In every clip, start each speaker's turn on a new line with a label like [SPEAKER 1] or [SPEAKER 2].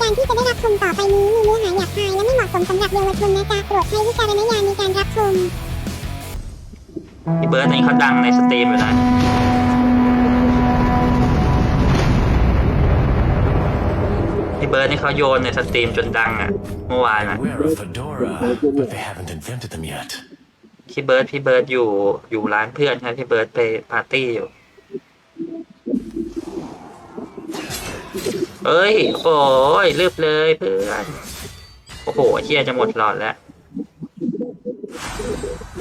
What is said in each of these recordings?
[SPEAKER 1] การที่จะได้รับชมต่อไปนี้มีเนื้อหาหยาบคายและไม่เหมาะสมสำหรับเยาวชนนะจ๊ะโปรดใช้วิจารณญาณในการรับชม
[SPEAKER 2] พี่เบิร์ดนี่เขาดังในสตรีมอยู่นะพี่เบิร์ดนี่เขาโยนในสตรีมจนดังอะ เมื่อวานอะ
[SPEAKER 3] Wear a fedora, but they haven't invented them yet.
[SPEAKER 2] พี่เบิร์ดพี่เบิร์ดอยู่อยู่ร้านเพื่อนครับพี่เบิร์ดไปปาร์ตี้อยู่ เอ้ย โอ้ยลืบเลยเพื่อน โอ้โหเชี่ยจะหมดหลอดแล้ว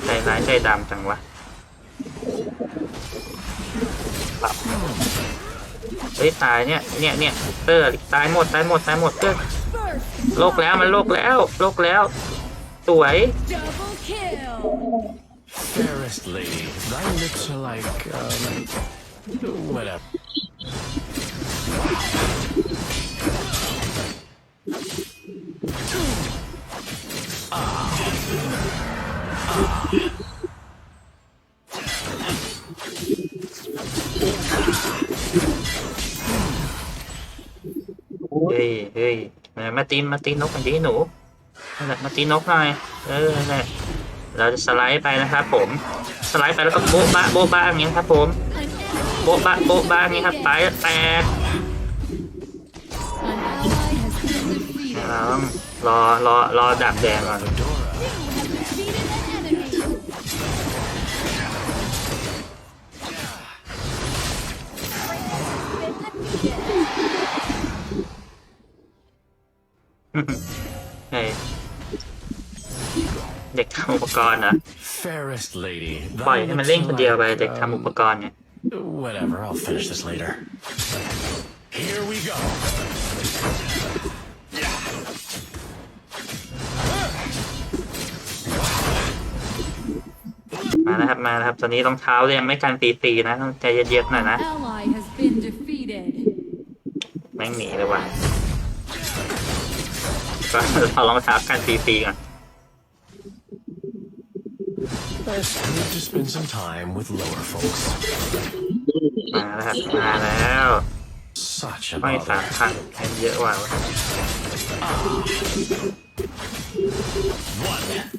[SPEAKER 2] ใจร้ายใจดำจังวะปับเฮ้ยตายเนี่ย เนี่ยเนี่ยเตอร์ตายหมดตายหมดตายหมดเพื่อนโลกแล้วมันโลกแล้วโลกแล้ว สวย เฮ้ยเฮ้ยมาตีนมาตีนนกกันดิหนูนั่นแหละมาตีนนกหน่อย เออนั่นแหละเราจะสไลด์ไปนะครับผม สไลด์ไปแล้วก็โบ๊ะบะโบ๊ะบะอย่างเงี้ยครับผม โบ๊ะบะโบ๊ะบะอย่างเงี้ยครับ ไปแตกาต้องรอรอรอดับแดงก่อน
[SPEAKER 3] Fedora.
[SPEAKER 4] Has defeated an enemy.
[SPEAKER 2] เฮ้ยเด็กทำอุปกรณ์นะ
[SPEAKER 3] Fairest lady,
[SPEAKER 2] ปล่อย
[SPEAKER 3] thy
[SPEAKER 2] ให้มัน
[SPEAKER 3] lips
[SPEAKER 2] เล่น
[SPEAKER 3] are
[SPEAKER 2] คนเดียวไป
[SPEAKER 3] like,
[SPEAKER 2] เด็กทำอุป
[SPEAKER 3] um,
[SPEAKER 2] กรณ์เนี่ย
[SPEAKER 3] whatever, I'll finish this later. Here we go.
[SPEAKER 2] มาแล้วครับมาแล้วครับตอนนี้รองเท้ายังไม่กันตีตีๆนะต้องใจเย็นๆหน่อยนะ
[SPEAKER 4] Ally has been defeated.
[SPEAKER 2] แม่งหนีเลยว่ะก็เอารองเท้ากันตีตีๆก่อน
[SPEAKER 3] It's good to spend some time with lower folks.
[SPEAKER 2] มาแล้วครับมาแล้ว
[SPEAKER 3] Such a
[SPEAKER 2] ไม่สาม
[SPEAKER 3] bother.
[SPEAKER 2] พันแคนเยอะกว่าวะ
[SPEAKER 3] One.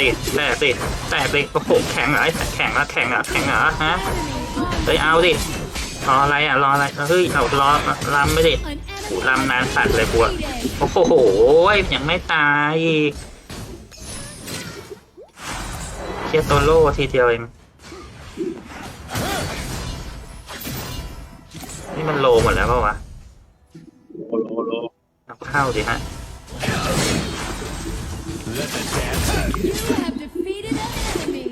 [SPEAKER 2] ดิแตกดิแตกดิโอ้โหแข็งเหรอไอ้แข็งเหรอแข็งเหรอแข็งเหรอฮะ
[SPEAKER 4] Enemy
[SPEAKER 2] เฮ้ยเอาดิรออะไรอะรออะไรเฮ้ยเอารอลำไม่ดิ
[SPEAKER 4] An
[SPEAKER 2] กู
[SPEAKER 4] enemy
[SPEAKER 2] ลำนานสัตว์เลยบัว
[SPEAKER 4] defeated.
[SPEAKER 2] โอ้โหยังไม่ตายอีกเคียโตโร่ทีเดียวเองนี่มันโลหมดแล้วเปล่าวะ
[SPEAKER 5] โลโลโล
[SPEAKER 2] เอาเข้าดิฮะ
[SPEAKER 3] Let the dance
[SPEAKER 4] You have defeated an enemy.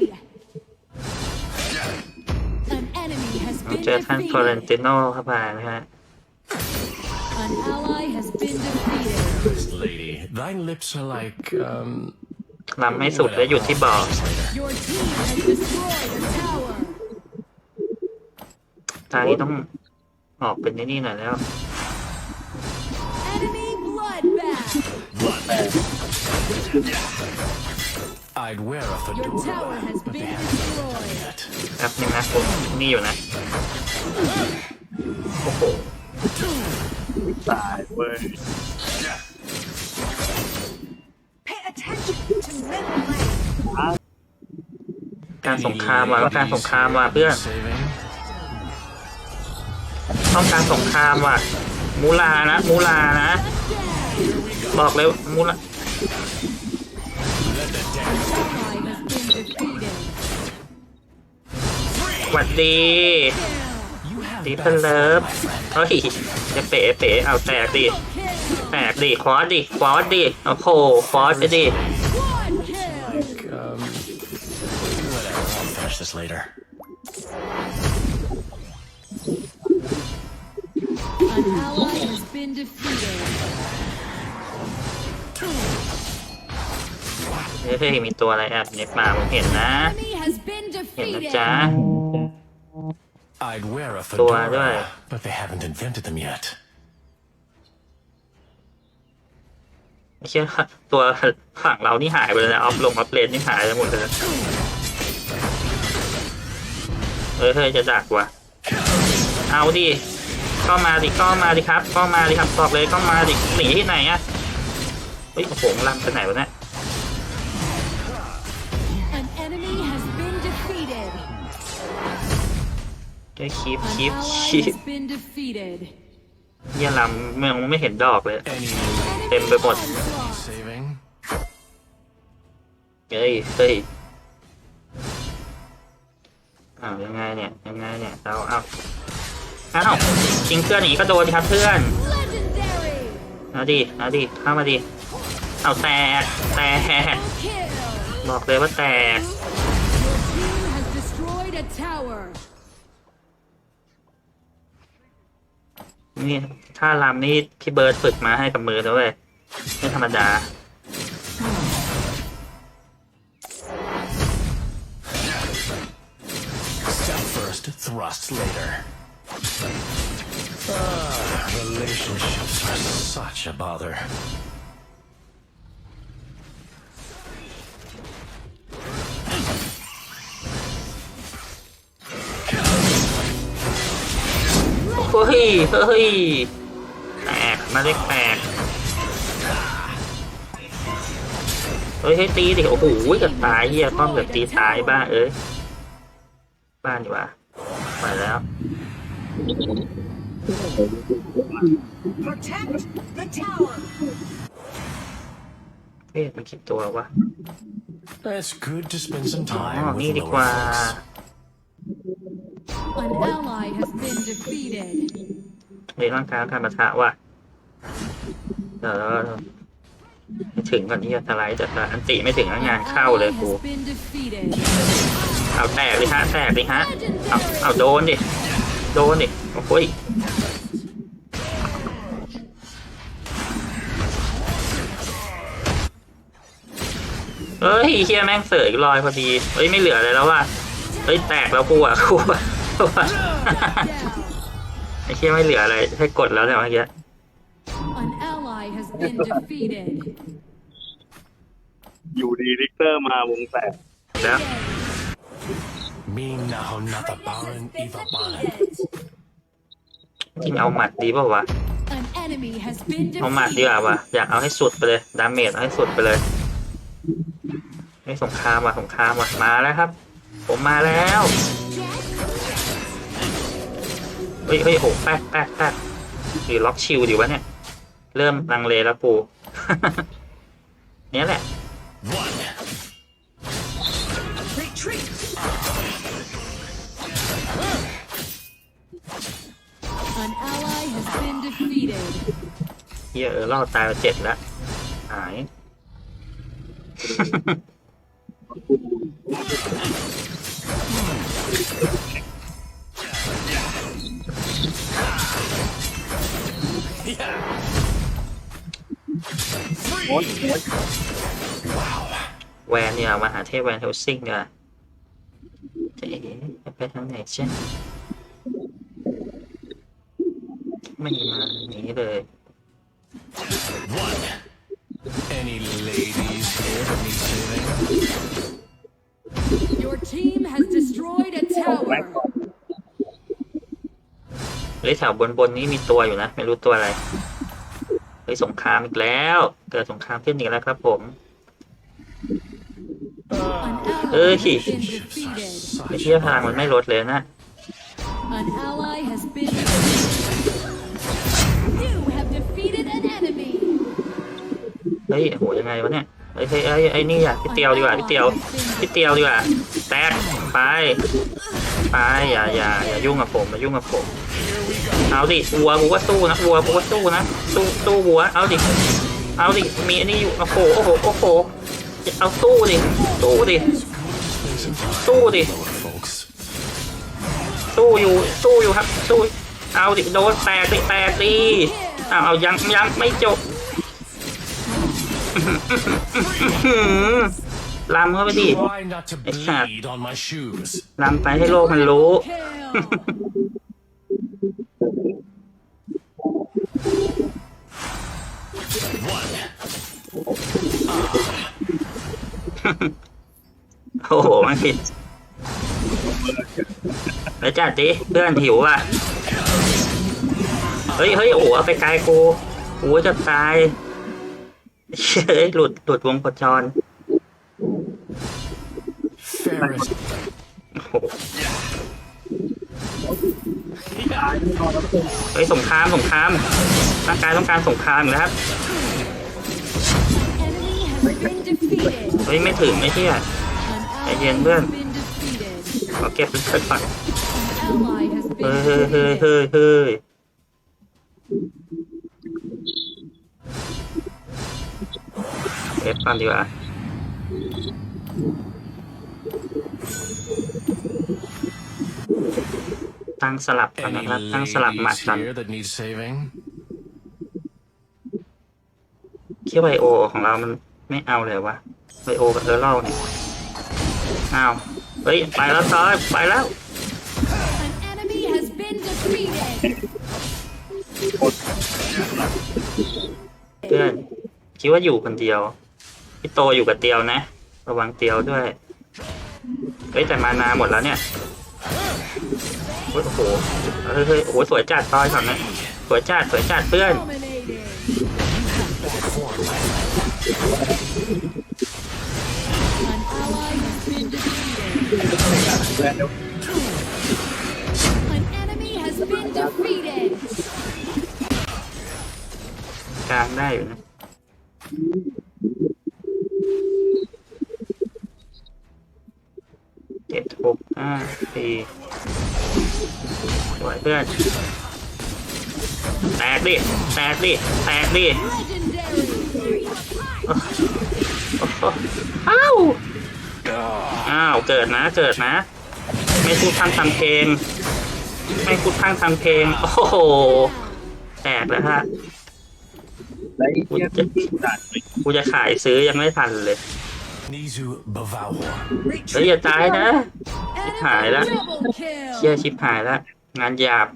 [SPEAKER 4] An enemy has
[SPEAKER 2] ต้อง
[SPEAKER 4] been
[SPEAKER 2] เจอท่านฟลอเรน
[SPEAKER 4] defeated.
[SPEAKER 2] ติโนเข้าไปนะฮะ
[SPEAKER 4] An ally has been defeated.
[SPEAKER 3] Fairest lady, thy lips are like, um,
[SPEAKER 2] ลำให้สุดแล้วหยุดที่บ่อ
[SPEAKER 3] I'll finish this later.
[SPEAKER 4] Your team has destroyed a tower.
[SPEAKER 2] ตอนนี้ต้องออกเป็นไอ้นี่หน่อยแล้ว
[SPEAKER 4] Your
[SPEAKER 3] fedora,
[SPEAKER 4] tower has
[SPEAKER 3] but they
[SPEAKER 4] been
[SPEAKER 3] haven't
[SPEAKER 4] destroyed.
[SPEAKER 3] yet.
[SPEAKER 2] แป๊บนึงนะผมนี่อยู่นะ โอ้โห
[SPEAKER 5] ตายเว้ย
[SPEAKER 6] Pay attention to middle lane.
[SPEAKER 2] การสงครามว่ะต้องการสงครามว่ะเพื่อน
[SPEAKER 3] Saving.
[SPEAKER 2] ต้องการสงครามว่ะมูลานะ มูลานะ บอกเลยมูลา
[SPEAKER 3] Let the dance
[SPEAKER 4] Ally has been defeated.
[SPEAKER 2] หวัดดี
[SPEAKER 3] You have
[SPEAKER 2] ดี
[SPEAKER 3] bad
[SPEAKER 2] เพิ่นเลิฟ
[SPEAKER 3] form, my friend.
[SPEAKER 2] เฮ้ยจะเป๋เป๋เอาแตกดิ
[SPEAKER 4] Kill.
[SPEAKER 2] แตกดิควอสดิควอสดิโอ้โหควอสไปดิ
[SPEAKER 4] One kill.
[SPEAKER 3] Like, um, whatever, I'll finish this later.
[SPEAKER 4] An ally has been defeated.
[SPEAKER 2] เฮ้ยมีตัวอะไรแอบเน็บมาผมเห็นนะ
[SPEAKER 4] Enemy has been
[SPEAKER 2] เห็นนะ
[SPEAKER 4] defeated.
[SPEAKER 2] จ๊ะ
[SPEAKER 3] I'd wear a
[SPEAKER 2] Tua ด้วย
[SPEAKER 3] fedora, but they haven't invented them yet.
[SPEAKER 2] ไม่เชื่อตัวฝั่งเรานี่หายไปเลยนะออฟลงออฟเลนนี่หายไปหมดเลยเฮ้ยเฮ้ยจะดักว่ะเอาดิก็มาดิก็มาดิครับก็มาดิครับบอกเลยก็มาดิหนีที่ไหนอะ เฮ้ยโอ้โหลำไปไหนวะเนี่ย
[SPEAKER 4] An enemy has been defeated.
[SPEAKER 2] เฮ้ยคีบ
[SPEAKER 4] An
[SPEAKER 2] คีบ
[SPEAKER 4] ally
[SPEAKER 2] คีบ
[SPEAKER 4] has been defeated.
[SPEAKER 2] เยี่ยลำเมืองไม่เห็นดอกเลย
[SPEAKER 3] Any
[SPEAKER 2] เต็มไปหมด
[SPEAKER 4] Onslaught.
[SPEAKER 3] saving?
[SPEAKER 2] เฮ้ยเฮ้ยอ้าวยังไงเนี่ยยังไงเนี่ยเราเอาอ้าวชิงเพื่อนหนีก็โดนครับเพื่อน
[SPEAKER 4] Legendary.
[SPEAKER 2] เอาดิเอาดิเข้ามาดิ เอาแตก แตก บอกเลยว่าแตก นี่ถ้าลำนี่พี่เบิร์ดฝึกมาให้กับมือแล้วเว้ยไม่ธรรมดา ยเฮ้ยแตกมาเล็กแตกเฮ้ยให้ตีดิโอ้โหเกับตายเฮียป้อมเกับตีตายบ้าเอ้ยบ้านดีกว่าไปแล้ว
[SPEAKER 6] Protect the tower.
[SPEAKER 2] เฮ้ยมันกี่ตัววะ
[SPEAKER 3] It's good to spend some
[SPEAKER 2] อ๋อ
[SPEAKER 3] time
[SPEAKER 2] นี่
[SPEAKER 3] with
[SPEAKER 2] ดี
[SPEAKER 3] lower
[SPEAKER 2] กว่า
[SPEAKER 3] folks.
[SPEAKER 4] An ally has been defeated.
[SPEAKER 2] ในร่างกายการประทะว่ะเดี๋ยวไม่ถึงก่อนที่จะสไลด์แต่อันติไม่ถึงแล้ว
[SPEAKER 4] An
[SPEAKER 2] งานเข้าเลย
[SPEAKER 4] ally
[SPEAKER 2] กู
[SPEAKER 4] has been defeated.
[SPEAKER 2] เอาแตกดิฮะแตกดิฮะเอาเอาโดนดิโดนดิโอ้ยเฮ้ยเฮียแม่งเสยลอยพอดีเฮ้ยไม่เหลืออะไรแล้วว่ะเฮ้ยแตกแล้วกูอะกูอะกูอะ
[SPEAKER 4] Down.
[SPEAKER 2] ไอ้เฮียไม่เหลืออะไรให้กดแล้วแต่เมื่อกี้
[SPEAKER 4] An ally has been defeated.
[SPEAKER 5] อยู่ดีลิกเตอร์มาวงแตก
[SPEAKER 2] แล้ว
[SPEAKER 3] Me now not the Baron Eva Baron.
[SPEAKER 2] จริงเอาหมัดดีเปล่าวะ
[SPEAKER 4] An enemy has been
[SPEAKER 2] เอาหมัดดีกว่า
[SPEAKER 4] defeated.
[SPEAKER 2] วะอยากเอาให้สุดไปเลยดาเมจเอาให้สุดไปเลยไม่สงครามว่ะสงครามว่ะมาแล้วครับ ผมมาแล้ว เฮ้ยเฮ้ยโหแป๊กแป๊กแป๊กหรือล็อกชิลดีวะเนี่ย เริ่มลังเลแล้วปูเนี่ยแหละ
[SPEAKER 3] One.
[SPEAKER 6] Retreat.
[SPEAKER 4] An ally has been defeated.
[SPEAKER 2] เฮียเออรอดตายมาเจ็ดแล้ว หาย
[SPEAKER 5] โอ๊ยโอ๊ย
[SPEAKER 2] แวนเนี่ยมาหาเทพแวนเทลซิงเนี่ยเจ๊ไปทางไหนเช่นไม่มาอย่างนี้เลย เฮ้ยแถวบนบนนี้มีตัวอยู่นะ ไม่รู้ตัวอะไร เฮ้ยสงครามอีกแล้ว เกิดสงครามขึ้นอีกแล้วครับผม
[SPEAKER 4] An ally
[SPEAKER 2] Ơi.
[SPEAKER 4] has been defeated.
[SPEAKER 2] ไอ้เที่ยพลังมันไม่ลดเลยนะ
[SPEAKER 4] An ally has been. You have defeated an enemy.
[SPEAKER 2] เฮ้ยโหยังไงวะเนี่ยเฮ้ยเฮ้ไอ้นี่อะพี่เตียวดีกว่าพี่เตียวพี่เตียวดีกว่าแตกไปไปอย่าอย่าอย่ายุ่งกับผมอย่ายุ่งกับผม เอาดิวัวกูก็สู้นะวัวกูก็สู้นะสู้สู้วัวเอาดิเอาดิมีอันนี้อยู่โอ้โหโอ้โหโอ้โหเอาสู้ดิสู้ดิ
[SPEAKER 3] Spend some time
[SPEAKER 2] สู้ดิ
[SPEAKER 3] with lower folks.
[SPEAKER 2] สู้อยู่สู้อยู่ครับสู้เอาดิโดนแตกดิแตกดิเอาเอายังยังไม่จบลำเข้าไปดิ
[SPEAKER 3] Try not to
[SPEAKER 2] It's not-
[SPEAKER 3] bleed on my shoes.
[SPEAKER 2] ลำไปให้โลกมันรู้
[SPEAKER 4] Kill.
[SPEAKER 3] One.
[SPEAKER 2] โอ้โหไม่ผิดแล้วจัดดิเพื่อนหิวอะ เฮ้ยเฮ้ยโอ้โหเอาไปไกลกูโอ้จะตายเฮ้ยหลุดหลุดวงโคจร
[SPEAKER 3] Fairest
[SPEAKER 2] เฮ้ยสงครามสงครามร่างกายต้องการสงครามอยู่แล้วครับเฮ้ยไม่ถึงไม่เที่ย
[SPEAKER 4] An ally
[SPEAKER 2] Again,
[SPEAKER 4] has
[SPEAKER 2] Bern.
[SPEAKER 4] been defeated.
[SPEAKER 2] ขอเก็บเป็นเกิดก่อนเฮ้ยเฮ้ยเฮ้ยเฮ้ยเฮ้ยเอฟก่อนดีกว่า ตั้งสลับก่อน
[SPEAKER 3] any
[SPEAKER 2] นะครับ ตั้งสลับหมัด
[SPEAKER 3] ladies
[SPEAKER 2] ก่อน
[SPEAKER 3] here that need saving?
[SPEAKER 2] เคี่ยวไบโอของเรามันไม่เอาเลยวะไบโอกับเออร์เล่าเนี่ยอ้าว เฮ้ย ไปแล้วซอยไปแล้ว
[SPEAKER 4] An enemy has been defeated.
[SPEAKER 2] เพื่อนคิดว่าอยู่คนเดียว พี่โตอยู่กับเตียวนะ ระวังเตียวด้วย เฮ้ย แต่มานาหมดแล้วเนี่ยเฮ้ย โอ้โหเฮ้ยเฮ้ยโอ้โหสวยจัดตอยก่อนนะสวยจัดสวยจัดเพื่อน
[SPEAKER 4] An enemy has been defeated.
[SPEAKER 2] กลางได้อยู่นะเจ็ดหกห้าสี่ สวยเพื่อนแตกดิ แตกดิ แตกดิ
[SPEAKER 4] Legendary.
[SPEAKER 2] โอ้โหอ้าว อ้าว เกิดนะ เกิดนะ ไม่พูดพร่ำทำเพลง ไม่พูดพร่ำทำเพลง โอ้โห แตกแล้วฮะ
[SPEAKER 5] แล้วไอ้เหี้ยที่ตัดไป
[SPEAKER 2] กูจะขายซื้อยังไม่ทันเลย
[SPEAKER 3] Nizu Bavawa.
[SPEAKER 2] เฮ้ยอย่าตายนะ
[SPEAKER 4] Enemy
[SPEAKER 2] Hại lắm.
[SPEAKER 4] double
[SPEAKER 2] เชี่ย
[SPEAKER 4] kill.
[SPEAKER 2] ชิบหายแล้ว งานหยาบ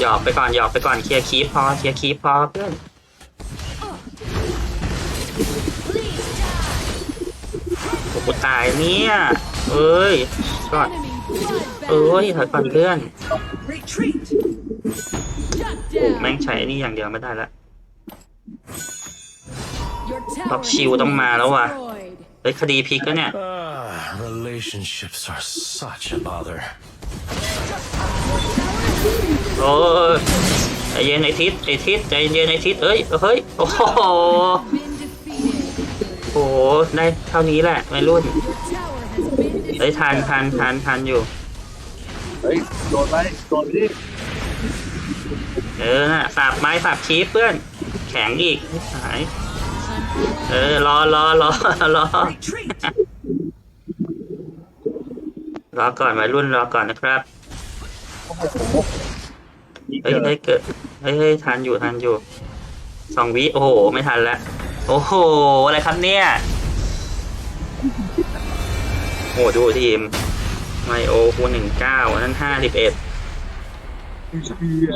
[SPEAKER 2] หยอกไปก่อนหยอกไปก่อนเคลียร์คีปพอเคลียร์คีปพอเพื่อนโอ้กูตายเนี่ยเอ้ยก่อน
[SPEAKER 4] Enemy
[SPEAKER 2] เอ้ย
[SPEAKER 4] bloodbath.
[SPEAKER 2] ถอยก่อนเพื่อน
[SPEAKER 6] Retreat.
[SPEAKER 4] Shut
[SPEAKER 2] แม่ง
[SPEAKER 4] down.
[SPEAKER 2] ใช้ไอ้นี่อย่างเดียวไม่ได้ละ
[SPEAKER 4] Your tower
[SPEAKER 2] ล็อกชิวต้องมาแล้วว่ะ
[SPEAKER 4] destroyed.
[SPEAKER 2] เฮ้ยคดีพลิกแล้วเนี่ย
[SPEAKER 3] Ah, relationships are such a bother.
[SPEAKER 2] โอ้ยใจเย็นไอทิศไอทิศใจเย็นไอทิศเอ้ยเฮ้ยโอ้โห
[SPEAKER 4] Been defeated.
[SPEAKER 2] โอ้โหได้เท่านี้แหละวัยรุ่น
[SPEAKER 4] Your tower has been
[SPEAKER 2] เฮ้ย
[SPEAKER 4] defeated.
[SPEAKER 2] ทันทันทันทันอยู่
[SPEAKER 5] เฮ้ยโดนไปโดนไปดิ
[SPEAKER 2] เออน่ะสับไม้สับชีพเพื่อน แข็งอีกไม่หาย
[SPEAKER 4] An
[SPEAKER 2] เอ
[SPEAKER 4] ally
[SPEAKER 2] อรอรอรอรอ
[SPEAKER 6] Retreat.
[SPEAKER 2] รอก่อนวัยรุ่นรอก่อนนะครับ
[SPEAKER 5] นี่
[SPEAKER 2] เฮ้ย
[SPEAKER 5] เกิด
[SPEAKER 2] เฮ้ยเกิดเฮ้ยเฮ้ยทันอยู่ทันอยู่สองวิโอ้โห ไม่ทันแล้วโอ้โห อะไรครับเนี่ยโอ้ดูทีมไมโอคูณหนึ่งเก้าอันนั้นห้าสิบเอ็ด
[SPEAKER 5] เชี่ย